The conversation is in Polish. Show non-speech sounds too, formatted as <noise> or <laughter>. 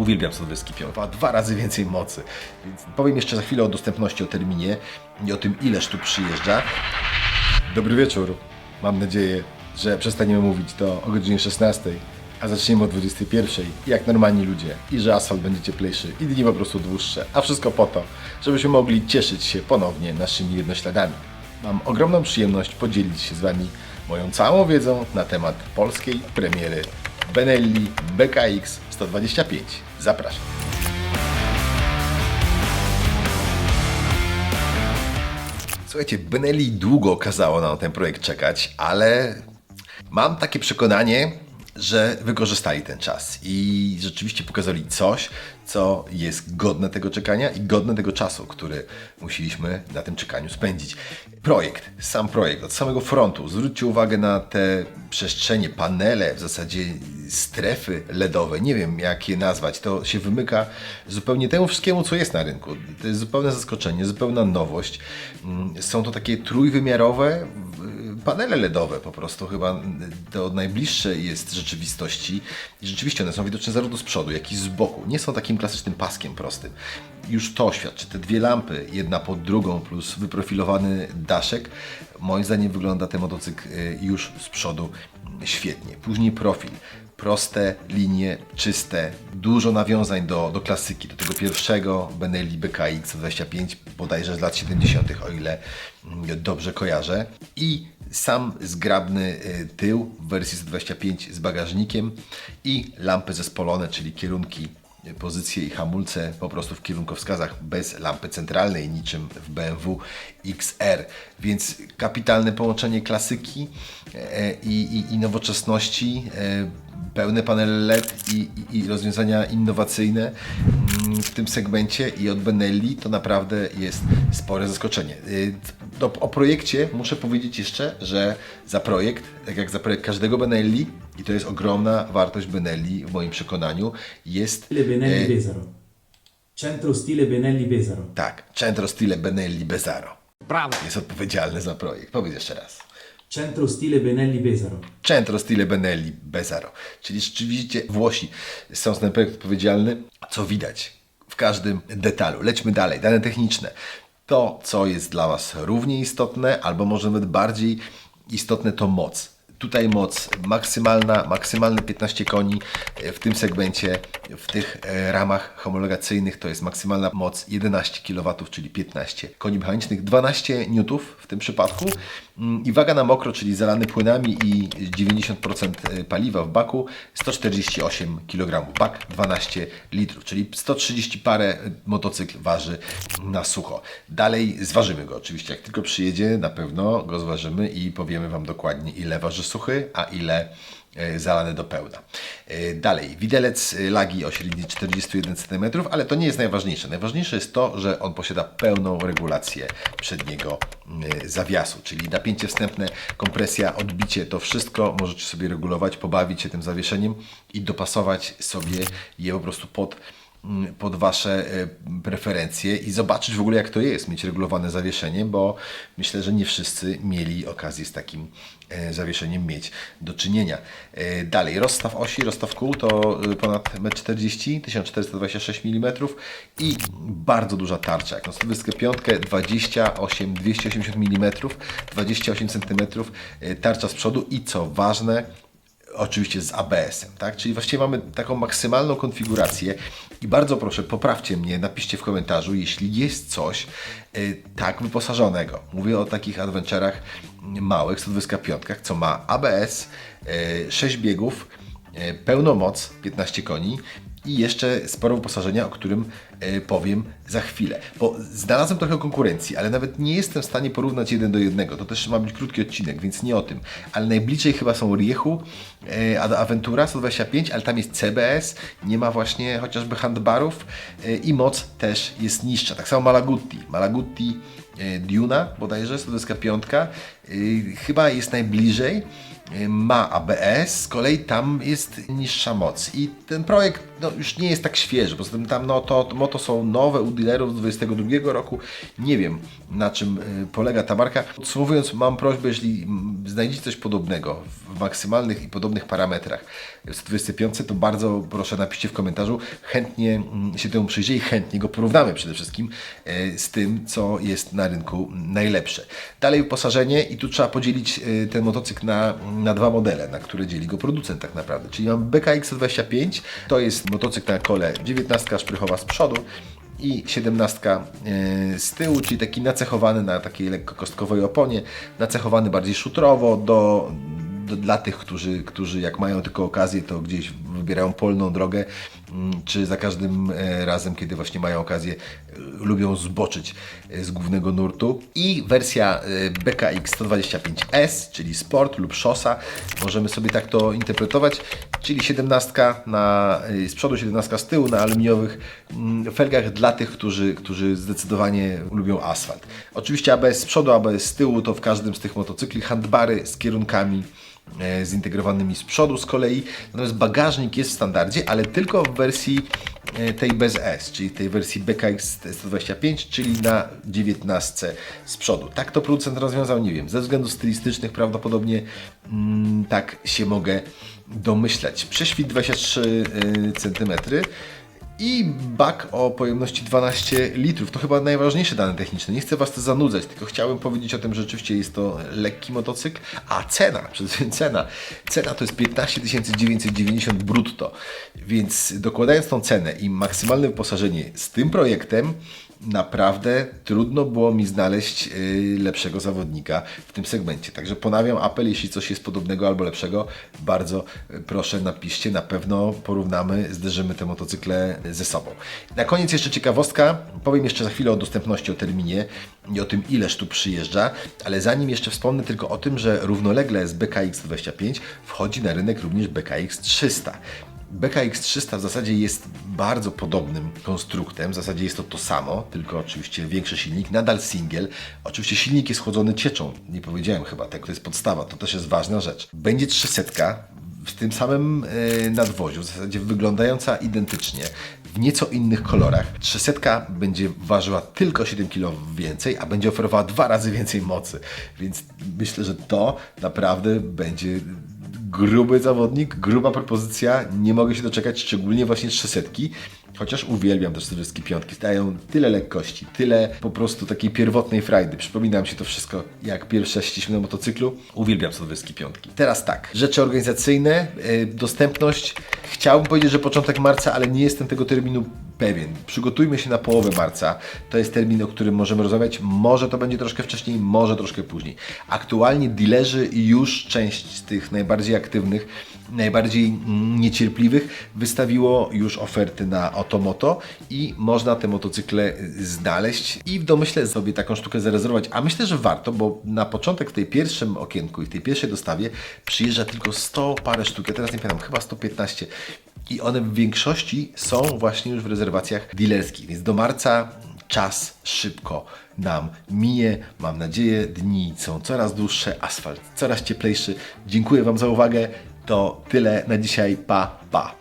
Uwielbiam Sylwestki 5. Ma dwa razy więcej mocy. Więc powiem jeszcze za chwilę o dostępności, o terminie i o tym, ile sztuk przyjeżdża. Dobry wieczór. Mam nadzieję, że przestaniemy mówić to o godzinie 16, a zaczniemy o 21, jak normalni ludzie. I że asfalt będzie cieplejszy i dni po prostu dłuższe. A wszystko po to, żebyśmy mogli cieszyć się ponownie naszymi jednośladami. Mam ogromną przyjemność podzielić się z Wami moją całą wiedzą na temat polskiej premiery Benelli BKX 125. Zapraszam. Słuchajcie, Benelli długo kazało na ten projekt czekać, ale mam takie przekonanie, że wykorzystali ten czas i rzeczywiście pokazali coś, co jest godne tego czekania i godne tego czasu, który musieliśmy na tym czekaniu spędzić. Projekt, sam projekt, od samego frontu. Zwróćcie uwagę na te przestrzenie, panele, w zasadzie strefy LEDowe, nie wiem jak je nazwać, to się wymyka zupełnie temu wszystkiemu, co jest na rynku. To jest zupełne zaskoczenie, zupełna nowość. Mm, Są to takie trójwymiarowe panele LEDowe po prostu, chyba to najbliższe jest rzeczywistości. I rzeczywiście one są widoczne zarówno z przodu, jak i z boku. Nie są takim klasycznym paskiem prostym. Już to świadczy, te dwie lampy, jedna pod drugą, plus wyprofilowany daszek, moim zdaniem wygląda ten motocykl y, już z przodu świetnie. Później profil, proste linie, czyste, dużo nawiązań do, do klasyki, do tego pierwszego Benelli BKX 25, bodajże z lat 70., o ile dobrze kojarzę. I sam zgrabny y, tył w wersji 125 z bagażnikiem i lampy zespolone, czyli kierunki pozycje i hamulce po prostu w kierunkowskazach bez lampy centralnej, niczym w BMW XR. Więc kapitalne połączenie klasyki e, i, i, i nowoczesności, e, pełne panele LED i, i, i rozwiązania innowacyjne mm, w tym segmencie i od Benelli to naprawdę jest spore zaskoczenie. Y, Do, o projekcie muszę powiedzieć jeszcze, że za projekt, tak jak za projekt każdego Benelli, i to jest ogromna wartość Benelli w moim przekonaniu, jest Stile Benelli e, Pesaro. Centro stile Benelli Pesaro. tak, Centro Stile Benelli Bezaro. Brawo. Jest odpowiedzialny za projekt. Powiedz jeszcze raz. Centro stile Benelli Pesaro. Centro Stile Benelli Bezaro. Czyli rzeczywiście Włosi są za ten projekt odpowiedzialny, co widać każdym detalu. Lećmy dalej. Dane techniczne. To, co jest dla Was równie istotne, albo może nawet bardziej istotne, to moc. Tutaj moc maksymalna, maksymalne 15 koni w tym segmencie, w tych e, ramach homologacyjnych to jest maksymalna moc 11 kW, czyli 15 koni mechanicznych, 12 N w tym przypadku Mm, i waga na mokro, czyli zalany płynami i 90% paliwa w baku 148 kg, bak 12 litrów, czyli 130 parę motocykl waży na sucho. Dalej zważymy go oczywiście, jak tylko przyjedzie na pewno go zważymy i powiemy Wam dokładnie ile waży suchy, a ile e, zalany do pełna. E, Dalej, widelec e, lagi o średniej 41 cm, ale to nie jest najważniejsze. Najważniejsze jest to, że on posiada pełną regulację przedniego zawiasu, czyli napięcie wstępne, kompresja, odbicie, to wszystko możecie sobie regulować, pobawić się tym zawieszeniem i dopasować sobie je po prostu pod pod Wasze e, preferencje i zobaczyć w ogóle jak to jest mieć regulowane zawieszenie, bo myślę, że nie wszyscy mieli okazję z takim e, zawieszeniem mieć do czynienia. E, Dalej, rozstaw osi, rozstaw kół to ponad 1,40 m, 1426 mm i bardzo duża tarcza. Jak na stylówkę piątkę 28, 280 mm, 28 cm tarcza z przodu i co ważne, oczywiście z ABS-em, tak? Czyli właściwie mamy taką maksymalną konfigurację i bardzo proszę, poprawcie mnie, napiszcie w komentarzu, jeśli jest coś y, tak wyposażonego. Mówię o takich adventurach małych, 125, co ma ABS, y, 6 biegów, y, pełną moc, 15 koni i jeszcze sporo wyposażenia, o którym e, powiem za chwilę. Bo znalazłem trochę konkurencji, ale nawet nie jestem w stanie porównać jeden do jednego. To też ma być krótki odcinek, więc nie o tym. Ale najbliżej chyba są Riechu, e, Aventura 125, ale tam jest CBS, nie ma właśnie chociażby handbarów e, i moc też jest niższa. Tak samo Malagutti. Malagutti Duna bodajże, 125, e, chyba jest najbliżej y, ma ABS, z kolei tam jest niższa moc. I ten projekt no, już nie jest tak świeży, poza tym tam no, to, moto są nowe u dealerów z 22 roku. Nie wiem na czym polega ta marka. Podsumowując, mam prośbę, jeśli znajdziecie coś podobnego w maksymalnych i podobnych parametrach w 125, to bardzo proszę napiszcie w komentarzu. Chętnie się temu przyjdzie i chętnie go porównamy przede wszystkim e, z tym, co jest na rynku najlepsze. Dalej wyposażenie i tu trzeba podzielić e, ten motocykl na, na dwa modele, na które dzieli go producent tak naprawdę. Czyli mam BKX 25, to jest motocykl na kole 19 szprychowa z przodu i 17 e, z tyłu, czyli taki nacechowany na takiej lekko kostkowej oponie, nacechowany bardziej szutrowo do, dla tych, którzy, którzy jak mają tylko okazję, to gdzieś wybierają polną drogę, czy za każdym e, razem, kiedy właśnie mają okazję, e, lubią zboczyć e, z głównego nurtu. I wersja BKX 125S, czyli sport lub szosa, możemy sobie tak to interpretować, czyli 17 na, z przodu, 17 z tyłu na aluminiowych mm, felgach dla tych, którzy, którzy zdecydowanie lubią asfalt. Oczywiście ABS z przodu, ABS z tyłu, to w każdym z tych motocykli handbary z kierunkami zintegrowanymi z przodu z kolei. Natomiast bagażnik jest w standardzie, ale tylko w wersji e, tej bez S, czyli tej wersji BKX 125, czyli na 19 z przodu. Tak to producent rozwiązał, nie wiem, ze względów stylistycznych prawdopodobnie mm, tak się mogę domyślać. Prześwit 23 cm i bak o pojemności 12 litrów. To chyba najważniejsze dane techniczne. Nie chcę Was zanudzać, tylko chciałem powiedzieć o tym, że rzeczywiście jest to lekki motocykl, a cena, <laughs> wszystkim cena, cena to jest 15 990 brutto, więc dokładając tą cenę i maksymalne wyposażenie z tym projektem, naprawdę trudno było mi znaleźć y, lepszego zawodnika w tym segmencie. Także ponawiam apel, jeśli coś jest podobnego albo lepszego, bardzo y, proszę napiszcie, na pewno porównamy, zderzymy te motocykle ze sobą. Na koniec jeszcze ciekawostka, powiem jeszcze za chwilę o dostępności, o terminie i o tym ileż tu przyjeżdża, ale zanim jeszcze wspomnę tylko o tym, że równolegle z BKX 25 wchodzi na rynek również BKX 300. BKX 300 w zasadzie jest bardzo podobnym konstruktem, w zasadzie jest to to samo, tylko oczywiście większy silnik, nadal single. Oczywiście silnik jest chłodzony cieczą, nie powiedziałem chyba tego, to jest podstawa, to też jest ważna rzecz. Będzie 300 w tym samym e, nadwoziu, w zasadzie wyglądająca identycznie, w nieco innych kolorach. 300 będzie ważyła tylko 7 kg więcej, a będzie oferowała dwa razy więcej mocy, więc myślę, że to naprawdę będzie gruby zawodnik, gruba propozycja, nie mogę się doczekać, szczególnie właśnie 300. Chociaż uwielbiam też 45. Dają tyle lekkości, tyle po prostu takiej pierwotnej frajdy. Przypominam się to wszystko, jak pierwsze ściśmy na motocyklu. Uwielbiam 125. Teraz tak, rzeczy organizacyjne, yy, dostępność. Chciałbym powiedzieć, że początek marca, ale nie jestem tego terminu pewien. Przygotujmy się na połowę marca. To jest termin, o którym możemy rozmawiać. Może to będzie troszkę wcześniej, może troszkę później. Aktualnie dealerzy i już część z tych najbardziej aktywnych, najbardziej niecierpliwych wystawiło już oferty na Otomoto i można te motocykle znaleźć i w domyśle sobie taką sztukę zarezerwować. A myślę, że warto, bo na początek w tej pierwszym okienku i w tej pierwszej dostawie przyjeżdża tylko 100 parę sztuk. Ja teraz nie pamiętam, chyba 115 i one w większości są właśnie już w rezerwacjach dealerskich, więc do marca czas szybko nam minie. Mam nadzieję, dni są coraz dłuższe, asfalt coraz cieplejszy. Dziękuję Wam za uwagę. To tyle na dzisiaj. Pa, pa.